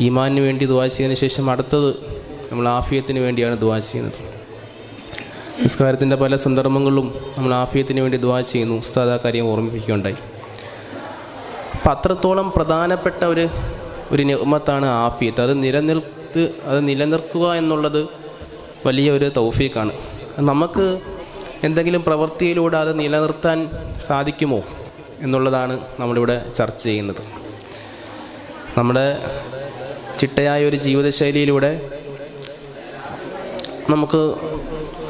ഈമാനിന് വേണ്ടി ദുവാ ചെയ്തതിന് ശേഷം അടുത്തത് നമ്മൾ ആഫിയത്തിന് വേണ്ടിയാണ് ദുവാ ചെയ്യുന്നത്. നിസ്കാരത്തിന്റെ പല സന്ദർഭങ്ങളിലും നമ്മൾ ആഫിയത്തിന് വേണ്ടി ദുവാ ചെയ്യുന്നു. ഉസ്താദ് ആ കാര്യം ഓർമ്മിപ്പിക്കുകയുണ്ടായി. അപ്പം അത്രത്തോളം പ്രധാനപ്പെട്ട ഒരു ഒരു നിയമത്താണ് ആഫിയത്ത്. അത് നിലനിർത്ത് അത് നിലനിർത്തുക എന്നുള്ളത് വലിയ ഒരു തൗഫീക്കാണ് നമുക്ക് എന്തെങ്കിലും പ്രവൃത്തിയിലൂടെ അത് നിലനിർത്താൻ സാധിക്കുമോ എന്നുള്ളതാണ് നമ്മളിവിടെ ചർച്ച ചെയ്യുന്നത്. നമ്മുടെ ചിട്ടയായ ഒരു ജീവിതശൈലിയിലൂടെ നമുക്ക്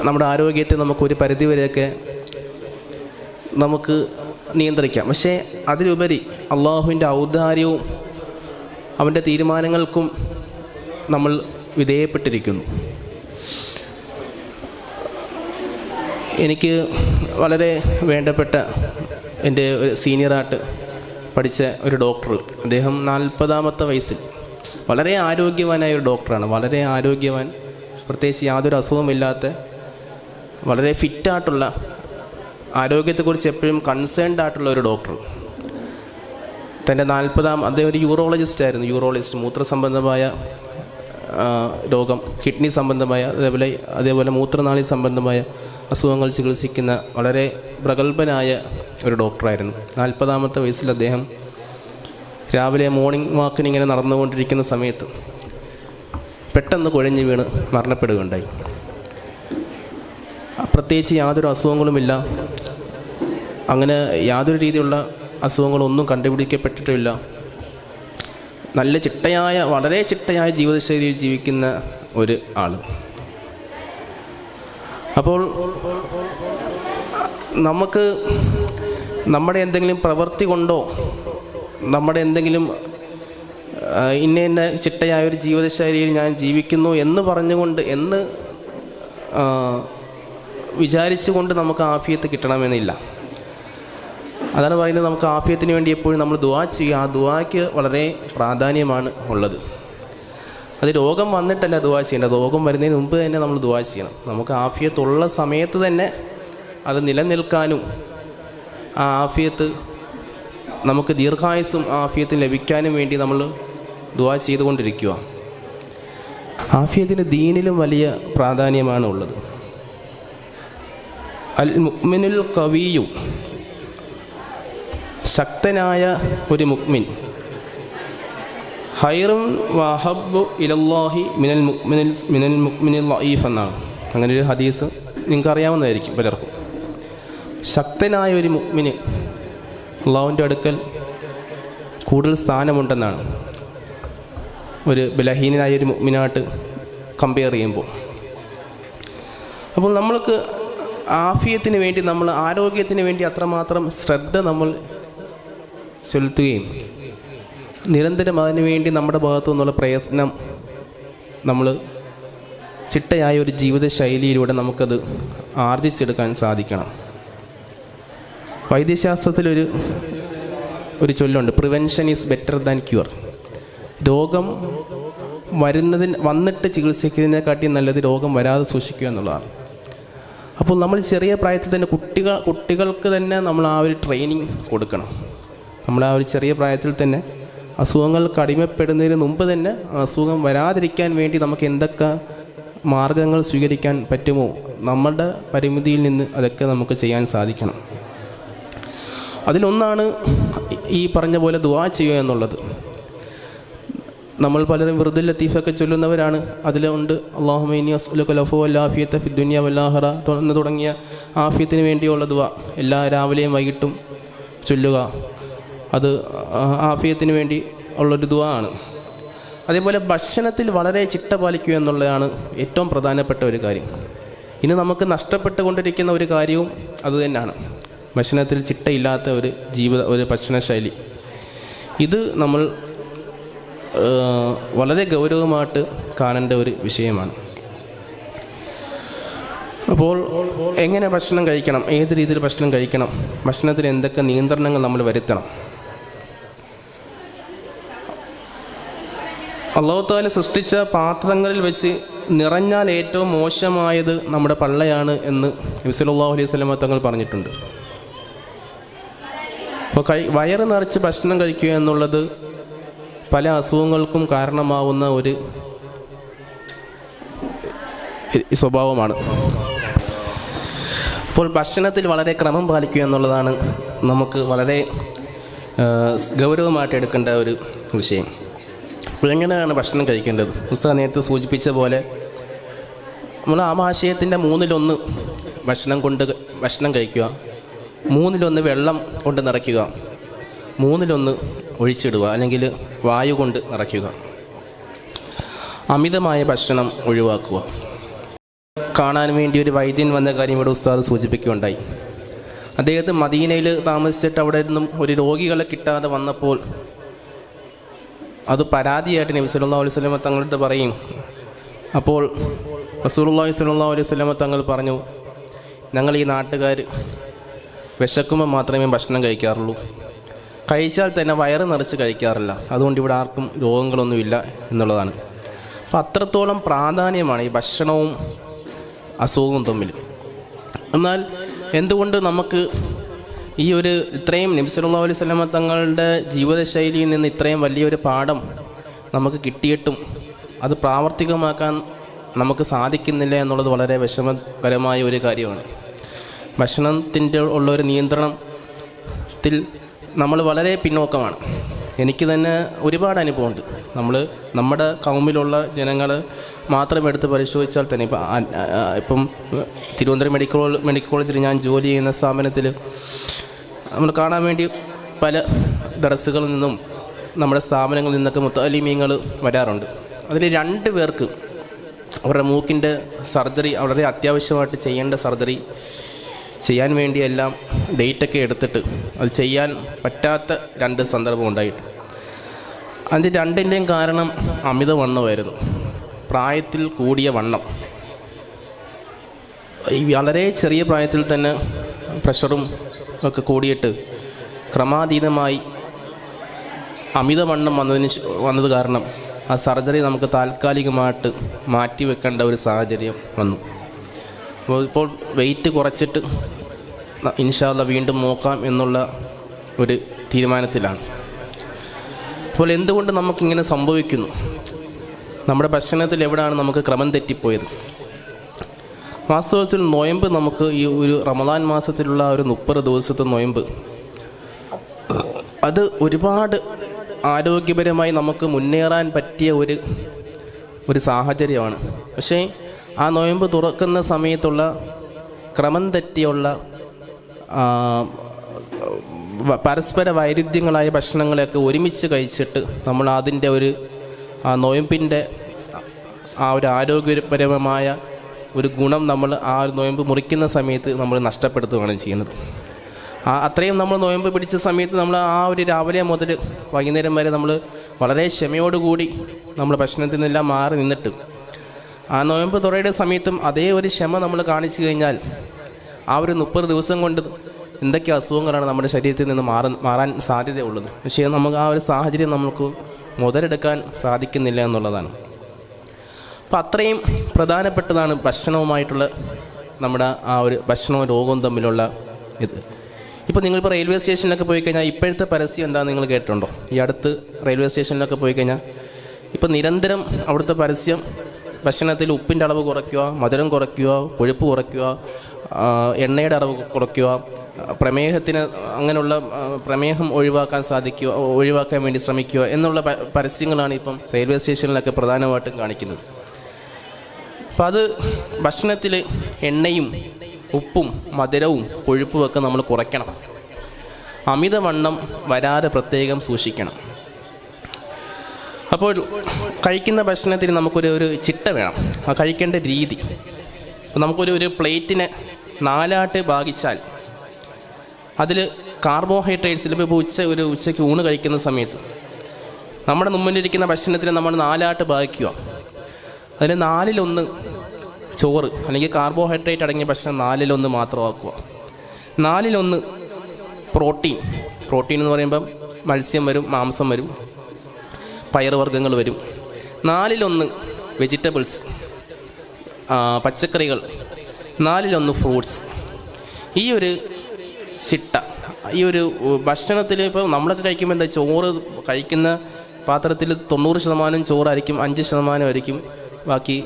നമ്മുടെ ആരോഗ്യത്തെ നമുക്കൊരു പരിധിവരെയൊക്കെ നമുക്ക് നിയന്ത്രിക്കാം. പക്ഷേ അതിലുപരി അള്ളാഹുവിന്റെ ഔദാര്യവും അവന്റെ തീരുമാനങ്ങൾക്കും നമ്മൾ വിധേയപ്പെട്ടിരിക്കുന്നു. എനിക്ക് വളരെ വേണ്ടപ്പെട്ട എന്റെ ഒരു സീനിയറായിട്ട് പഠിച്ച ഒരു ഡോക്ടർ അദ്ദേഹം നാൽപ്പതാമത്തെ വയസ്സിൽ വളരെ ആരോഗ്യവാനായ ഒരു ഡോക്ടറാണ്. വളരെ ആരോഗ്യവാൻ പ്രത്യേകിച്ച് യാതൊരു അസുഖമില്ലാത്ത വളരെ ഫിറ്റായിട്ടുള്ള ആരോഗ്യത്തെക്കുറിച്ച് എപ്പോഴും കൺസേൺഡ് ആയിട്ടുള്ള ഒരു ഡോക്ടർ. തന്റെ നാൽപ്പതാം അദ്ദേഹം ഒരു യൂറോളജിസ്റ്റ് ആയിരുന്നു. യൂറോളജിസ്റ്റ് മൂത്ര സംബന്ധമായ രോഗം കിഡ്നി സംബന്ധമായ അതേപോലെ അതേപോലെ മൂത്രനാളി സംബന്ധമായ അസുഖങ്ങൾ ചികിത്സിക്കുന്ന വളരെ പ്രഗത്ഭനായ ഒരു ഡോക്ടറായിരുന്നു. നാൽപ്പതാമത്തെ വയസ്സിൽ അദ്ദേഹം രാവിലെ മോർണിംഗ് വാക്കിന് ഇങ്ങനെ നടന്നുകൊണ്ടിരിക്കുന്ന സമയത്ത് പെട്ടെന്ന് കുഴഞ്ഞു വീണ് മരണപ്പെടുകയുണ്ടായി. പ്രത്യേകിച്ച് യാതൊരു അസുഖങ്ങളുമില്ല. അങ്ങനെ യാതൊരു രീതിയിലുള്ള അസുഖങ്ങളൊന്നും കണ്ടുപിടിക്കപ്പെട്ടിട്ടില്ല നല്ല ചിട്ടയായ വളരെ ചിട്ടയായ ജീവിതശൈലിയിൽ ജീവിക്കുന്ന ഒരു ആൾ അപ്പോൾ നമുക്ക് നമ്മുടെ എന്തെങ്കിലും പ്രവൃത്തി കൊണ്ടോ നമ്മുടെ എന്തെങ്കിലും ഇന്ന ഇന്ന ചിട്ടയായ ഒരു ജീവിതശൈലിയിൽ ഞാൻ ജീവിക്കുന്നു എന്ന് പറഞ്ഞുകൊണ്ട് എന്ന് വിചാരിച്ചുകൊണ്ട് നമുക്ക് ആഫിയത്ത് കിട്ടണമെന്നില്ല. അതാണ് പറയുന്നത് നമുക്ക് ആഫിയത്തിന് വേണ്ടി എപ്പോഴും നമ്മൾ ദുവാ ചെയ്യുക. ആ ദുവായ്ക്ക് വളരെ പ്രാധാന്യമാണ് ഉള്ളത്. അത് രോഗം വന്നിട്ടല്ല ദുവാ ചെയ്യേണ്ടത്. രോഗം വരുന്നതിന് മുമ്പ് തന്നെ നമ്മൾ ദുവാ ചെയ്യണം. നമുക്ക് ആഫിയത്തുള്ള സമയത്ത് തന്നെ അത് നിലനിൽക്കാനും ആ ആഫിയത്ത് നമുക്ക് ദീർഘായുസും ആഫിയത്തും ലഭിക്കാനും വേണ്ടി നമ്മൾ ദുവാ ചെയ്തുകൊണ്ടിരിക്കുക ആഫിയത്തിന് ദീനിലും വലിയ പ്രാധാന്യമാണ് ഉള്ളത്. അൽ മുക്മിനുൽ കവിയു ശക്തനായ ഒരു മുക്മിൻ ഹൈറും വഹബു ഇലല്ലാഹി മിനൽ മുക്മിനിൽ മിനൽ മുക്മിനിൽ ലൈഫ് എന്നാണ്. അങ്ങനെ ഒരു ഹദീസ് നിങ്ങൾക്ക് അറിയാവുന്നതായിരിക്കും പലർക്കും. ശക്തനായ ഒരു മുക്മിന് അള്ളാഹുവിന്റെ അടുക്കൽ കൂടുതൽ സ്ഥാനമുണ്ടെന്നാണ്. ഒരു ബലഹീനനായ ഒരു മിനായിട്ട് കമ്പയർ ചെയ്യുമ്പോൾ. അപ്പോൾ നമ്മൾക്ക് ആഫിയത്തിന് വേണ്ടി നമ്മൾ ആരോഗ്യത്തിന് വേണ്ടി അത്രമാത്രം ശ്രദ്ധ നമ്മൾ ചെലുത്തുകയും നിരന്തരം അതിനു വേണ്ടി നമ്മുടെ ഭാഗത്തു നിന്നുള്ള പ്രയത്നം നമ്മൾ ചിട്ടയായ ഒരു ജീവിതശൈലിയിലൂടെ നമുക്കത് ആർജിച്ചെടുക്കാൻ സാധിക്കണം. വൈദ്യശാസ്ത്രത്തിലൊരു ഒരു ഒരു ചൊല്ലുണ്ട്. Prevention is better than cure രോഗം വരുന്നതിന് വന്നിട്ട് ചികിത്സിക്കുന്നതിനെക്കാട്ടി നല്ലത് രോഗം വരാതെ സൂക്ഷിക്കുക എന്നുള്ളതാണ്. അപ്പോൾ നമ്മൾ ചെറിയ പ്രായത്തിൽ തന്നെ കുട്ടികൾ കുട്ടികൾക്ക് തന്നെ നമ്മൾ ആ ഒരു ട്രെയിനിങ് കൊടുക്കണം. നമ്മൾ ആ ഒരു ചെറിയ പ്രായത്തിൽ തന്നെ അസുഖങ്ങൾ അടിമപ്പെടുന്നതിന് മുമ്പ് തന്നെ അസുഖം വരാതിരിക്കാൻ വേണ്ടി നമുക്ക് എന്തൊക്കെ മാർഗങ്ങൾ സ്വീകരിക്കാൻ പറ്റുമോ? നമ്മുടെ പരിമിതിയിൽ നിന്ന് അതൊക്കെ നമുക്ക് ചെയ്യാൻ സാധിക്കണം. അതിലൊന്നാണ് ഈ പറഞ്ഞ പോലെ ദുവാ ചെയ്യുക എന്നുള്ളത്. നമ്മൾ പലരും വെറുതെ ലത്തീഫൊക്കെ ചൊല്ലുന്നവരാണ്. അതിലുണ്ട് അള്ളാഹുമൈനി അസ്ലുഖലഫു അല്ലാഫിയത്ത് ഫി ദുനിയ വല്ലാഹറ എന്ന് തുടങ്ങിയ ആഫിയത്തിന് വേണ്ടിയുള്ള ദുവ എല്ലാ രാവിലെയും വൈകിട്ടും ചൊല്ലുക. അത് ആഫിയത്തിന് വേണ്ടി ഉള്ളൊരു ദുവ ആണ്. അതേപോലെ ഭക്ഷണത്തിൽ വളരെ ചിട്ട പാലിക്കുക എന്നുള്ളതാണ് ഏറ്റവും പ്രധാനപ്പെട്ട ഒരു കാര്യം. ഇനി നമുക്ക് നഷ്ടപ്പെട്ടുകൊണ്ടിരിക്കുന്ന ഒരു കാര്യവും അതുതന്നെയാണ് ഭക്ഷണത്തിൽ ചിട്ടയില്ലാത്ത ഒരു ജീവിത ഒരു ഭക്ഷണശൈലി. ഇത് നമ്മൾ വളരെ ഗൗരവമായിട്ട് കാണേണ്ട ഒരു വിഷയമാണ്. അപ്പോൾ എങ്ങനെ ഭക്ഷണം കഴിക്കണം? ഏത് രീതിയിൽ ഭക്ഷണം കഴിക്കണം? ഭക്ഷണത്തിൽ എന്തൊക്കെ നിയന്ത്രണങ്ങൾ നമ്മൾ വരുത്തണം? അള്ളാഹുത്താൽ സൃഷ്ടിച്ച പാത്രങ്ങളിൽ വെച്ച് നിറഞ്ഞാൽ ഏറ്റവും മോശമായത് നമ്മുടെ പള്ളയാണ് എന്ന് നബിസലാഹു അലൈഹി സ്വലമ തങ്ങൾ പറഞ്ഞിട്ടുണ്ട്. അപ്പോൾ കഴി വയറ് നിറച്ച് ഭക്ഷണം കഴിക്കുക എന്നുള്ളത് പല അസുഖങ്ങൾക്കും കാരണമാവുന്ന ഒരു സ്വഭാവമാണ്. അപ്പോൾ ഭക്ഷണത്തിൽ വളരെ ക്രമം പാലിക്കുക എന്നുള്ളതാണ് നമുക്ക് വളരെ ഗൗരവമായിട്ട് എടുക്കേണ്ട ഒരു വിഷയം. അപ്പോൾ എങ്ങനെയാണ് ഭക്ഷണം കഴിക്കേണ്ടത്? പുസ്തകം നേരത്തെ സൂചിപ്പിച്ച പോലെ നമ്മൾ ആമാശയത്തിന്റെ മൂന്നിലൊന്ന് ഭക്ഷണം കൊണ്ട് ഭക്ഷണം കഴിക്കുക. മൂന്നിലൊന്ന് വെള്ളം കൊണ്ട് നിറയ്ക്കുക. മൂന്നിലൊന്ന് ഒഴിച്ചിടുക അല്ലെങ്കിൽ വായു കൊണ്ട് നിറയ്ക്കുക. അമിതമായ ഭക്ഷണം ഒഴിവാക്കുക. കാണാൻ വേണ്ടി ഒരു വൈദ്യൻ വന്ന കാര്യം ഇവിടെ ഉസ്താദ് സൂചിപ്പിക്കുകയുണ്ടായി. അദ്ദേഹത്തെ മദീനയിൽ താമസിച്ചിട്ട് അവിടെ നിന്നും ഒരു രോഗികളെ കിട്ടാതെ വന്നപ്പോൾ അത് പരാതിയായിട്ട് നബി സല്ലല്ലാഹു അലൈഹി സ്വലമ തങ്ങളുടെ പറയും. അപ്പോൾ റസൂലുള്ളാഹി സ്വല്ലാ അലൈഹി സ്വലമ തങ്ങൾ പറഞ്ഞു ഞങ്ങൾ ഈ നാട്ടുകാർ വിശക്കുമ്പോൾ മാത്രമേ ഭക്ഷണം കഴിക്കാറുള്ളൂ. കഴിച്ചാൽ തന്നെ വയറ് നിറച്ച് കഴിക്കാറില്ല. അതുകൊണ്ട് ഇവിടെ ആർക്കും രോഗങ്ങളൊന്നുമില്ല എന്നുള്ളതാണ്. അപ്പം അത്രത്തോളം പ്രാധാന്യമാണ് ഈ ഭക്ഷണവും അസുഖവും തമ്മിൽ. എന്നാൽ എന്തുകൊണ്ട് നമുക്ക് ഈ ഒരു ഇത്രയും നബ്സല്ലാ അലൈഹി സ്വലമ തങ്ങളുടെ ജീവിതശൈലിയിൽ നിന്ന് ഇത്രയും വലിയൊരു പാഠം നമുക്ക് കിട്ടിയിട്ടും അത് പ്രാവർത്തികമാക്കാൻ നമുക്ക് സാധിക്കുന്നില്ല എന്നുള്ളത് വളരെ വിഷമകരമായ ഒരു കാര്യമാണ്. ഭക്ഷണത്തിന്റെ ഉള്ള ഒരു നിയന്ത്രണത്തിൽ നമ്മൾ വളരെ പിന്നോക്കമാണ്. എനിക്ക് തന്നെ ഒരുപാട് അനുഭവമുണ്ട്. നമ്മൾ നമ്മുടെ കൗമിലുള്ള ജനങ്ങൾ മാത്രം എടുത്ത് പരിശോധിച്ചാൽ തന്നെ ഇപ്പം ഇപ്പം തിരുവനന്തപുരം മെഡിക്കൽ മെഡിക്കൽ കോളേജിൽ ഞാൻ ജോലി ചെയ്യുന്ന സ്ഥാപനത്തിൽ നമ്മൾ കാണാൻ വേണ്ടി പല ഡ്രസ്സുകളിൽ നിന്നും നമ്മുടെ സ്ഥാപനങ്ങളിൽ നിന്നൊക്കെ മുത്തലിമീങ്ങൾ വരാറുണ്ട്. അതിൽ രണ്ട് പേർക്ക് അവരുടെ മൂക്കിന്റെ സർജറി വളരെ അത്യാവശ്യമായിട്ട് ചെയ്യേണ്ട സർജറി ചെയ്യാൻ വേണ്ടിയെല്ലാം ഡേറ്റൊക്കെ എടുത്തിട്ട് അത് ചെയ്യാൻ പറ്റാത്ത രണ്ട് സന്ദർഭം ഉണ്ടായിട്ട്. അതിന്റെ രണ്ടിന്റെയും കാരണം അമിത അമിതവണ്ണമായിരുന്നു. പ്രായത്തിൽ കൂടിയ വണ്ണം. ഈ വളരെ ചെറിയ പ്രായത്തിൽ തന്നെ പ്രഷറും ഒക്കെ കൂടിയിട്ട് ക്രമാതീതമായി അമിതവണ്ണം വന്നതിന് വന്നത് കാരണം ആ സർജറി നമുക്ക് താൽക്കാലികമായിട്ട് മാറ്റിവെക്കേണ്ട ഒരു സാഹചര്യം വന്നു. അപ്പോൾ ഇപ്പോൾ വെയിറ്റ് കുറച്ചിട്ട് ഇൻഷാല്ല വീണ്ടും നോക്കാം എന്നുള്ള ഒരു തീരുമാനത്തിലാണ്. അപ്പോൾ എന്തുകൊണ്ട് നമുക്കിങ്ങനെ സംഭവിക്കുന്നു? നമ്മുടെ ഭക്ഷണത്തിൽ എവിടെയാണ് നമുക്ക് ക്രമം തെറ്റിപ്പോയത്? വാസ്തവത്തിൽ നോയമ്പ് നമുക്ക് ഈ ഒരു റമദാൻ മാസത്തിലുള്ള ഒരു മുപ്പത് ദിവസത്തെ നോയമ്പ് അത് ഒരുപാട് ആരോഗ്യപരമായി നമുക്ക് മുന്നേറാൻ പറ്റിയ ഒരു ഒരു സാഹചര്യമാണ്. പക്ഷേ ആ നോയമ്പ് തുറക്കുന്ന സമയത്തുള്ള ക്രമം തെറ്റിയുള്ള പരസ്പര വൈരുദ്ധ്യങ്ങളായ ഭക്ഷണങ്ങളെയൊക്കെ ഒരുമിച്ച് കഴിച്ചിട്ട് നമ്മൾ അതിന്റെ ഒരു ആ നോയമ്പിന്റെ ആ ഒരു ആരോഗ്യപരമായ ഒരു ഗുണം നമ്മൾ ആ നോയമ്പ് മുറിക്കുന്ന സമയത്ത് നമ്മൾ നഷ്ടപ്പെടുത്തുകയാണ് ചെയ്യുന്നത്. ആ അത്രയും നമ്മൾ നോയമ്പ് പിടിച്ച സമയത്ത് നമ്മൾ ആ ഒരു രാവിലെ മുതൽ വൈകുന്നേരം വരെ നമ്മൾ വളരെ ക്ഷമയോടുകൂടി നമ്മൾ ഭക്ഷണത്തിൽ നിന്നെല്ലാം മാറി നിന്നിട്ട് ആ നോയമ്പ് തുറയുടെ സമയത്തും അതേ ഒരു ക്ഷമ നമ്മൾ കാണിച്ചു കഴിഞ്ഞാൽ ആ ഒരു മുപ്പത് ദിവസം കൊണ്ട് എന്തൊക്കെ അസുഖങ്ങളാണ് നമ്മുടെ ശരീരത്തിൽ നിന്ന് മാറാൻ മാറാൻ സാധ്യതയുള്ളത്. പക്ഷേ നമുക്ക് ആ ഒരു സാഹചര്യം നമുക്ക് മുതലെടുക്കാൻ സാധിക്കുന്നില്ല എന്നുള്ളതാണ്. അപ്പം അത്രയും പ്രധാനപ്പെട്ടതാണ് ഭക്ഷണവുമായിട്ടുള്ള നമ്മുടെ ആ ഒരു ഭക്ഷണവും രോഗവും തമ്മിലുള്ള ഇത്. ഇപ്പോൾ നിങ്ങളിപ്പോൾ റെയിൽവേ സ്റ്റേഷനിലൊക്കെ പോയി കഴിഞ്ഞാൽ ഇപ്പോഴത്തെ പരസ്യം എന്താ നിങ്ങൾ കേട്ടിട്ടുണ്ടോ? ഈ അടുത്ത് റെയിൽവേ സ്റ്റേഷനിലൊക്കെ പോയി കഴിഞ്ഞാൽ ഇപ്പോൾ നിരന്തരം അവിടുത്തെ പരസ്യം ഭക്ഷണത്തിൽ ഉപ്പിന്റെ അളവ് കുറയ്ക്കുക മധുരം കുറയ്ക്കുക കൊഴുപ്പ് കുറയ്ക്കുക എണ്ണയുടെ അളവ് കുറയ്ക്കുക പ്രമേഹത്തിന് അങ്ങനെയുള്ള പ്രമേഹം ഒഴിവാക്കാൻ സാധിക്കുക ഒഴിവാക്കാൻ വേണ്ടി ശ്രമിക്കുക എന്നുള്ള പരസ്യങ്ങളാണ് ഇപ്പം റെയിൽവേ സ്റ്റേഷനിലൊക്കെ പ്രധാനമായിട്ടും കാണിക്കുന്നത്. അപ്പം അത് ഭക്ഷണത്തിൽ എണ്ണയും ഉപ്പും മധുരവും കൊഴുപ്പും ഒക്കെ നമ്മൾ കുറയ്ക്കണം. അമിതവണ്ണം വരാതെ പ്രത്യേകം സൂക്ഷിക്കണം. അപ്പോൾ കഴിക്കുന്ന ഭക്ഷണത്തിന് നമുക്കൊരു ഒരു ചിട്ട വേണം. ആ കഴിക്കേണ്ട രീതി. നമുക്കൊരു ഒരു പ്ലേറ്റിനെ നാലാട്ട് ഭാഗിച്ചാൽ അതിൽ കാർബോഹൈഡ്രേറ്റ്സിൽ ഇപ്പോൾ ഉച്ച ഒരു ഉച്ചയ്ക്ക് ഊണ് കഴിക്കുന്ന സമയത്ത് നമ്മുടെ മുമ്പിലിരിക്കുന്ന ഭക്ഷണത്തിന് നമ്മൾ നാലാട്ട് ഭാഗിക്കുക. അതിൽ നാലിലൊന്ന് ചോറ് അല്ലെങ്കിൽ കാർബോഹൈഡ്രേറ്റ് അടങ്ങിയ ഭക്ഷണം നാലിലൊന്ന് മാത്രമാക്കുക നാലിലൊന്ന് പ്രോട്ടീൻ. പ്രോട്ടീൻ എന്ന് പറയുമ്പം മത്സ്യം വരും മാംസം വരും. പയറുവർഗങ്ങൾ വരും. നാലിലൊന്ന് വെജിറ്റബിൾസ് പച്ചക്കറികൾ. നാലിലൊന്ന് ഫ്രൂട്ട്സ് ഈ ഒരു ചിട്ട ഈ ഒരു ഭക്ഷണത്തിൽ ഇപ്പോൾ നമ്മളൊക്കെ കഴിക്കുമ്പോൾ എന്താ ചോറ് കഴിക്കുന്ന പാത്രത്തിൽ തൊണ്ണൂറ് ശതമാനം ചോറായിരിക്കും അഞ്ച് ശതമാനമായിരിക്കും ബാക്കി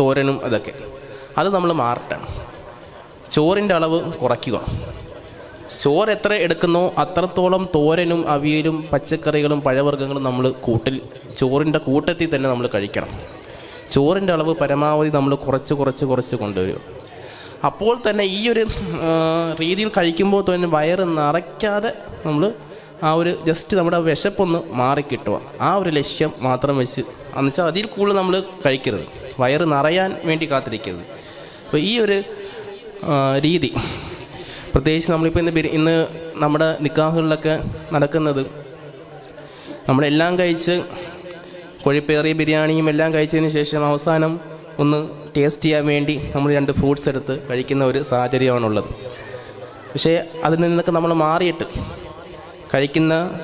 തോരനും അതൊക്കെ. അത് നമ്മൾ മാറട്ടെ. ചോറിന്റെ അളവ് കുറയ്ക്കുക. ചോറ് എത്ര എടുക്കുന്നോ അത്രത്തോളം തോരനും അവിയലും പച്ചക്കറികളും പഴവർഗങ്ങളും നമ്മൾ കൂട്ടിൽ ചോറിന്റെ കൂട്ടത്തിൽ തന്നെ നമ്മൾ കഴിക്കണം. ചോറിന്റെ അളവ് പരമാവധി നമ്മൾ കുറച്ച് കുറച്ച് കുറച്ച് കൊണ്ടുവരും. അപ്പോൾ തന്നെ ഈ ഒരു രീതിയിൽ കഴിക്കുമ്പോൾ തന്നെ വയറ് നിറയ്ക്കാതെ നമ്മൾ ആ ഒരു ജസ്റ്റ് നമ്മുടെ വിശപ്പൊന്ന് മാറിക്കിട്ടുക. ആ ഒരു ലക്ഷ്യം മാത്രം വെച്ച് എന്നുവെച്ചാൽ അതിൽ കൂടുതൽ നമ്മൾ കഴിക്കരുത്. വയറ് നിറയാൻ വേണ്ടി കാത്തിരിക്കരുത്. അപ്പോൾ ഈ ഒരു രീതി പ്രത്യേകിച്ച് നമ്മളിപ്പോൾ ഇന്ന് ഇന്ന് നമ്മുടെ നിക്കാഹുകളിലൊക്കെ നടക്കുന്നത് നമ്മളെല്ലാം കഴിച്ച് കൊഴിപ്പേറിയ ബിരിയാണിയും എല്ലാം കഴിച്ചതിന് ശേഷം അവസാനം ഒന്ന് ടേസ്റ്റ് ചെയ്യാൻ വേണ്ടി നമ്മൾ രണ്ട് ഫ്രൂട്ട്സ് എടുത്ത് കഴിക്കുന്ന ഒരു സാഹചര്യമാണുള്ളത്. പക്ഷേ അതിൽ നിന്നൊക്കെ നമ്മൾ മാറിയിട്ട് കഴിക്കുന്ന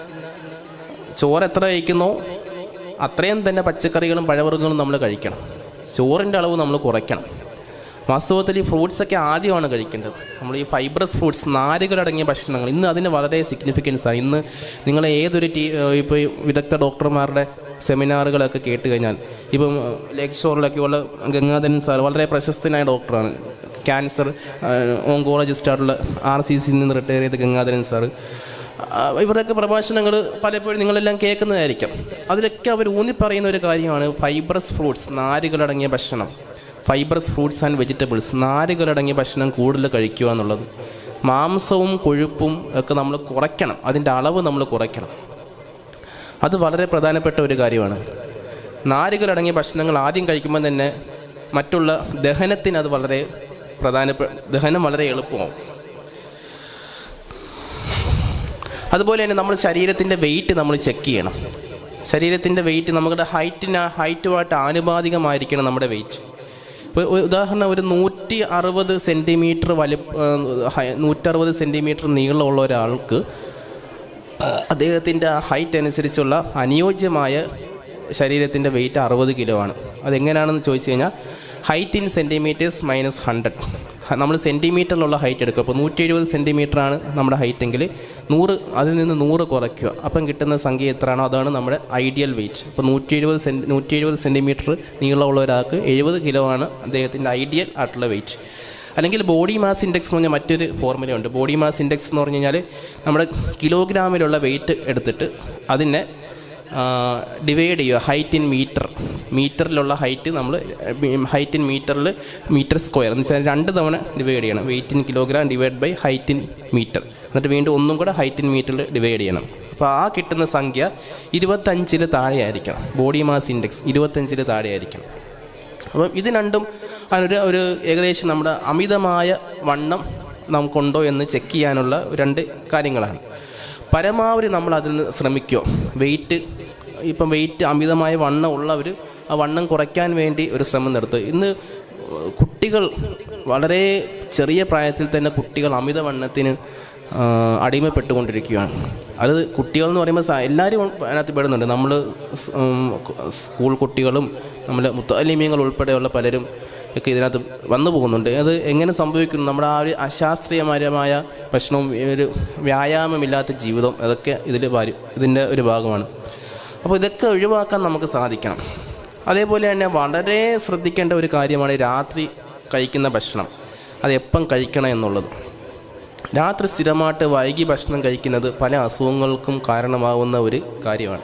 ചോറ് എത്ര കഴിക്കുന്നോ അത്രയും തന്നെ പച്ചക്കറികളും പഴവർഗങ്ങളും നമ്മൾ കഴിക്കണം. ചോറിന്റെ അളവ് നമ്മൾ കുറയ്ക്കണം. വാസ്തവത്തിൽ ഈ ഫ്രൂട്ട്സൊക്കെ ആദ്യമാണ് കഴിക്കേണ്ടത്. നമ്മൾ ഈ ഫൈബ്രസ് ഫ്രൂട്ട്സ് നാരുകളടങ്ങിയ ഭക്ഷണങ്ങൾ ഇന്ന് അതിന് വളരെ സിഗ്നിഫിക്കൻസ് ആണ്. ഇന്ന് നിങ്ങൾ ഏതൊരു ടീ ഇപ്പോൾ വിദഗ്ധ ഡോക്ടർമാരുടെ സെമിനാറുകളൊക്കെ കേട്ട് കഴിഞ്ഞാൽ ഇപ്പം ലേക്ക് ഷോറിലൊക്കെയുള്ള ഗംഗാധരൻ സാർ വളരെ പ്രശസ്തനായ ഡോക്ടറാണ്. ക്യാൻസർ ഓങ്കോളജിസ്റ്റ് ആയിട്ടുള്ള ആർ സി സിയിൽ നിന്ന് റിട്ടയർ ചെയ്ത ഗംഗാധരൻ സാറ് ഇവരുടെയൊക്കെ പ്രഭാഷണങ്ങൾ പലപ്പോഴും നിങ്ങളെല്ലാം കേൾക്കുന്നതായിരിക്കും. അതിലൊക്കെ അവർ ഊന്നിപ്പറയുന്ന ഒരു കാര്യമാണ് ഫൈബ്രസ് ഫ്രൂട്ട്സ് നാരുകളടങ്ങിയ ഭക്ഷണം. ഫൈബ്രസ് ഫ്രൂട്ട്സ് ആൻഡ് വെജിറ്റബിൾസ് നാരുകളടങ്ങിയ ഭക്ഷണം കൂടുതൽ കഴിക്കുക എന്നുള്ളത്. മാംസവും കൊഴുപ്പും ഒക്കെ നമ്മൾ കുറയ്ക്കണം. അതിന്റെ അളവ് നമ്മൾ കുറയ്ക്കണം. അത് വളരെ പ്രധാനപ്പെട്ട ഒരു കാര്യമാണ്. നാരുകളടങ്ങിയ ഭക്ഷണങ്ങൾ ആദ്യം കഴിക്കുമ്പോൾ തന്നെ മറ്റുള്ള ദഹനത്തിന് അത് വളരെ പ്രധാനപ്പെട്ട ദഹനം വളരെ എളുപ്പമാവും. അതുപോലെ തന്നെ നമ്മൾ ശരീരത്തിന്റെ വെയിറ്റ് നമ്മൾ ചെക്ക് ചെയ്യണം. ശരീരത്തിന്റെ വെയിറ്റ് നമ്മുടെ ഹൈറ്റിന് ഹൈറ്റുമായിട്ട് ആനുപാതികമായിരിക്കണം നമ്മുടെ വെയിറ്റ്. ഉദാഹരണം ഒരു നൂറ്റി അറുപത് സെന്റിമീറ്റർ വലി നൂറ്ററുപത് സെന്റിമീറ്റർ നീളമുള്ള ഒരാൾക്ക് അദ്ദേഹത്തിന്റെ ഹൈറ്റ് അനുസരിച്ചുള്ള അനുയോജ്യമായ ശരീരത്തിന്റെ വെയിറ്റ് അറുപത് കിലോ ആണ്. അതെങ്ങനെയാണെന്ന് ചോദിച്ചു കഴിഞ്ഞാൽ height in centimetres minus hundred. നമ്മൾ സെന്റിമീറ്ററിലുള്ള ഹൈറ്റ് എടുക്കുക. അപ്പോൾ നൂറ്റി എഴുപത് സെന്റിമീറ്ററാണ് നമ്മുടെ ഹൈറ്റ് എങ്കിൽ നൂറ് അതിൽ നിന്ന് നൂറ് കുറയ്ക്കുക. അപ്പം കിട്ടുന്ന സംഖ്യ എത്രയാണോ അതാണ് നമ്മുടെ ഐഡിയൽ വെയിറ്റ്. അപ്പോൾ നൂറ്റി എഴുപത് സെൻ നൂറ്റി എഴുപത് സെന്റിമീറ്റർ നീളമുള്ള ഒരാൾക്ക് എഴുപത് കിലോ ആണ് അദ്ദേഹത്തിന്റെ ഐഡിയൽ ആയിട്ടുള്ള വെയിറ്റ്. അല്ലെങ്കിൽ ബോഡി മാസ് ഇൻഡെക്സ് എന്ന് പറഞ്ഞാൽ മറ്റൊരു ഫോർമുലയുണ്ട് ബോഡി മാസ് ഇൻഡെക്സ് എന്ന് പറഞ്ഞു കഴിഞ്ഞാൽ നമ്മുടെ കിലോഗ്രാമിലുള്ള വെയിറ്റ് എടുത്തിട്ട് അതിനെ ഡിവൈഡ് ചെയ്യുക. ഹൈറ്റ് ഇൻ മീറ്റർ മീറ്ററിലുള്ള ഹൈറ്റ് നമ്മൾ ഹൈറ്റ് ഇൻ മീറ്ററിൽ മീറ്റർ സ്ക്വയർ എന്ന് വെച്ചാൽ രണ്ട് തവണ ഡിവൈഡ് ചെയ്യണം. Weight in kilogram divide by height in metre എന്നിട്ട് വീണ്ടും ഒന്നും കൂടെ ഹൈറ്റ് ഇൻ മീറ്ററിൽ ഡിവൈഡ് ചെയ്യണം. അപ്പോൾ ആ കിട്ടുന്ന സംഖ്യ ഇരുപത്തഞ്ചിൽ താഴെയായിരിക്കണം. ബോഡി മാസ് ഇൻഡെക്സ് ഇരുപത്തഞ്ചിൽ താഴെയായിരിക്കണം. അപ്പം ഇത് രണ്ടും അതിനൊരു ഒരു ഏകദേശം നമ്മുടെ അമിതമായ വണ്ണം നമുക്കുണ്ടോ എന്ന് ചെക്ക് ചെയ്യാനുള്ള രണ്ട് കാര്യങ്ങളാണ്. പരമാവധി നമ്മൾ അതിന് ശ്രമിക്കുക. വെയിറ്റ് ഇപ്പം വെയിറ്റ് അമിതമായ വണ്ണം ഉള്ളവർ ആ വണ്ണം കുറയ്ക്കാൻ വേണ്ടി ഒരു ശ്രമം നടത്തും. ഇന്ന് കുട്ടികൾ വളരെ ചെറിയ പ്രായത്തിൽ തന്നെ കുട്ടികൾ അമിതവണ്ണത്തിന് വണ്ണത്തിന് അടിമപ്പെട്ടുകൊണ്ടിരിക്കുകയാണ്. അത് കുട്ടികൾ എന്ന് പറയുമ്പോൾ എല്ലാവരും അതിനകത്ത് പെടുന്നുണ്ട്. നമ്മൾ സ്കൂൾ കുട്ടികളും നമ്മൾ മുത്തലിമീങ്ങൾ ഉൾപ്പെടെയുള്ള പലരും ഒക്കെ ഇതിനകത്ത് വന്നു പോകുന്നുണ്ട്. അത് എങ്ങനെ സംഭവിക്കുന്നു? നമ്മുടെ ആ ഒരു അശാസ്ത്രീയപരമായ ഭക്ഷണവും ഒരു വ്യായാമമില്ലാത്ത ജീവിതം അതൊക്കെ ഇതിൽ വരും ഇതിന്റെ ഒരു ഭാഗമാണ്. അപ്പോൾ ഇതൊക്കെ ഒഴിവാക്കാൻ നമുക്ക് സാധിക്കണം. അതേപോലെ തന്നെ വളരെ ശ്രദ്ധിക്കേണ്ട ഒരു കാര്യമാണ് രാത്രി കഴിക്കുന്ന ഭക്ഷണം. അത് എപ്പം കഴിക്കണം എന്നുള്ളത്. രാത്രി സ്ഥിരമായിട്ട് വൈകി ഭക്ഷണം കഴിക്കുന്നത് പല അസുഖങ്ങൾക്കും കാരണമാകുന്ന ഒരു കാര്യമാണ്.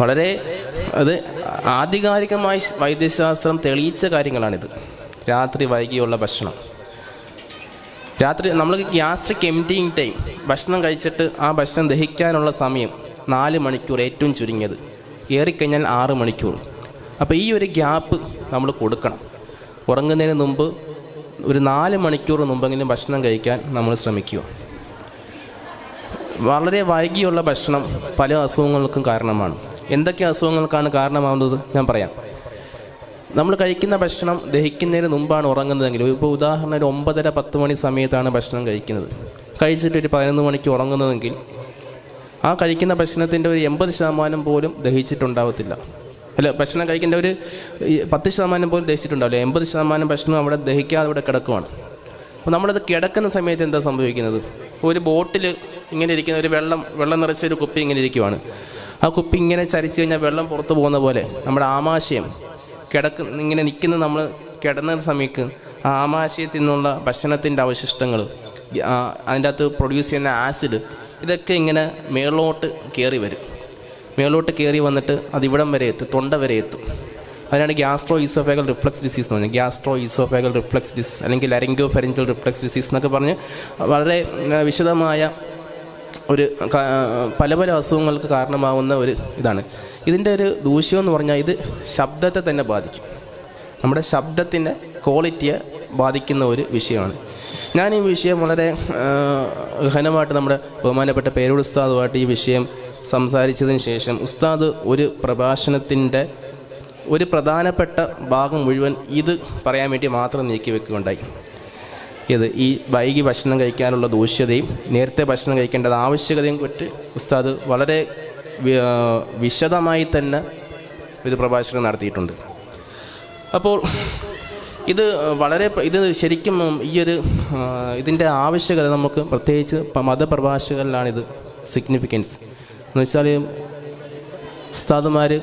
വളരെ അത് ആധികാരികമായി വൈദ്യശാസ്ത്രം തെളിയിച്ച കാര്യങ്ങളാണിത്. രാത്രി വൈകിയുള്ള ഭക്ഷണം. രാത്രി നമ്മൾ ഗ്യാസ്ട്രിക് എംറ്റിങ് ടൈം. ഭക്ഷണം കഴിച്ചിട്ട് ആ ഭക്ഷണം ദഹിക്കാനുള്ള സമയം. നാല് മണിക്കൂർ ഏറ്റവും ചുരുങ്ങിയത്. ഏറിക്കഴിഞ്ഞാൽ ആറ് മണിക്കൂർ. അപ്പോൾ ഈ ഒരു ഗ്യാപ്പ് നമ്മൾ കൊടുക്കണം. ഉറങ്ങുന്നതിന് മുമ്പ് ഒരു നാല് മണിക്കൂർ മുമ്പെങ്കിലും ഭക്ഷണം കഴിക്കാൻ നമ്മൾ ശ്രമിക്കുക. വളരെ വൈകിയുള്ള ഭക്ഷണം പല അസുഖങ്ങൾക്കും കാരണമാണ്. എന്തൊക്കെ അസുഖങ്ങൾക്കാണ് കാരണമാവുന്നത് ഞാൻ പറയാം. നമ്മൾ കഴിക്കുന്ന ഭക്ഷണം ദഹിക്കുന്നതിന് മുമ്പാണ് ഉറങ്ങുന്നതെങ്കിൽ. ഇപ്പോൾ ഉദാഹരണം ഒരു ഒമ്പതര പത്ത് മണി സമയത്താണ് ഭക്ഷണം കഴിക്കുന്നത്. കഴിച്ചിട്ട് ഒരു പതിനൊന്ന് മണിക്ക് ഉറങ്ങുന്നതെങ്കിൽ ആ കഴിക്കുന്ന ഭക്ഷണത്തിന്റെ ഒരു എൺപത് ശതമാനം പോലും ദഹിച്ചിട്ടുണ്ടാവത്തില്ല. അല്ല ഭക്ഷണം കഴിക്കേണ്ട ഒരു പത്ത് ശതമാനം പോലും ദഹിച്ചിട്ടുണ്ടാവില്ല. എൺപത് ശതമാനം ഭക്ഷണം അവിടെ ദഹിക്കാതെ ഇവിടെ കിടക്കുവാണ്. അപ്പോൾ നമ്മളത് കിടക്കുന്ന സമയത്ത് എന്താ സംഭവിക്കുന്നത്? ഒരു ബോട്ടിൽ ഇങ്ങനെ ഇരിക്കുന്ന ഒരു വെള്ളം വെള്ളം നിറച്ച ഒരു കുപ്പി ഇങ്ങനെ ഇരിക്കുവാണ്. ആ കുപ്പി ഇങ്ങനെ ചരിച്ചു കഴിഞ്ഞാൽ വെള്ളം പുറത്തു പോകുന്ന പോലെ നമ്മുടെ ആമാശയം കിടക്ക് ഇങ്ങനെ നിൽക്കുന്ന നമ്മൾ കിടന്ന സമയത്ത് ആ ആമാശയത്തിൽ നിന്നുള്ള ഭക്ഷണത്തിന്റെ അവശിഷ്ടങ്ങൾ അതിന്റെ അകത്ത് പ്രൊഡ്യൂസ് ചെയ്യുന്ന ആസിഡ് ഇതൊക്കെ ഇങ്ങനെ മേളോട്ട് കയറി വരും. മേളോട്ട് കയറി വന്നിട്ട് അത് ഇവിടം വരെ എത്തും തൊണ്ട വരെ എത്തും. അതിനാണ് ഗ്യാസ്ട്രോ ഈസോഫേഗൽ റിഫ്ലക്സ് ഡിസീസ് എന്ന് പറഞ്ഞാൽ ഗ്യാസ്ട്രോ ഈസോഫേഗൽ റിഫ്ലക്സ് ഡിസ് അല്ലെങ്കിൽ അരങ്കോ ഫെറിഞ്ചൽ റിഫ്ലക്സ് ഡിസീസ് എന്നൊക്കെ പറഞ്ഞ് വളരെ വിശദമായ ഒരു പല പല അസുഖങ്ങൾക്ക് കാരണമാവുന്ന ഒരു ഇതാണ്. ഇതിന്റെ ഒരു ദൂഷ്യം എന്ന് പറഞ്ഞാൽ ഇത് ശബ്ദത്തെ തന്നെ ബാധിക്കും. നമ്മുടെ ശബ്ദത്തിന്റെ ക്വാളിറ്റിയെ ബാധിക്കുന്ന ഒരു വിഷയമാണ്. ഞാൻ ഈ വിഷയം വളരെ ഗഹനമായിട്ട് നമ്മുടെ ബഹുമാനപ്പെട്ട പേരോട് ഉസ്താദുമായിട്ട് ഈ വിഷയം സംസാരിച്ചതിന് ശേഷം ഉസ്താദ് ഒരു പ്രഭാഷണത്തിന്റെ ഒരു പ്രധാനപ്പെട്ട ഭാഗം മുഴുവൻ ഇത് പറയാൻ വേണ്ടി മാത്രം നീക്കി വെക്കുകയുണ്ടായി. ഇത് ഈ വൈകി ഭക്ഷണം കഴിക്കാനുള്ള ദൂഷ്യതയും നേരത്തെ ഭക്ഷണം കഴിക്കേണ്ടത് ആവശ്യകതയും കുറ്റ് ഉസ്താദ് വളരെ വിശദമായി തന്നെ ഇത് പ്രഭാഷണം നടത്തിയിട്ടുണ്ട്. അപ്പോൾ ഇത് വളരെ ഇത് ശരിക്കും ഈ ഒരു ഇതിന്റെ ആവശ്യകത നമുക്ക് പ്രത്യേകിച്ച് മതപ്രഭാഷകളിലാണിത് സിഗ്നിഫിക്കൻസ് എന്ന് വെച്ചാൽ ഉസ്താദുമാർ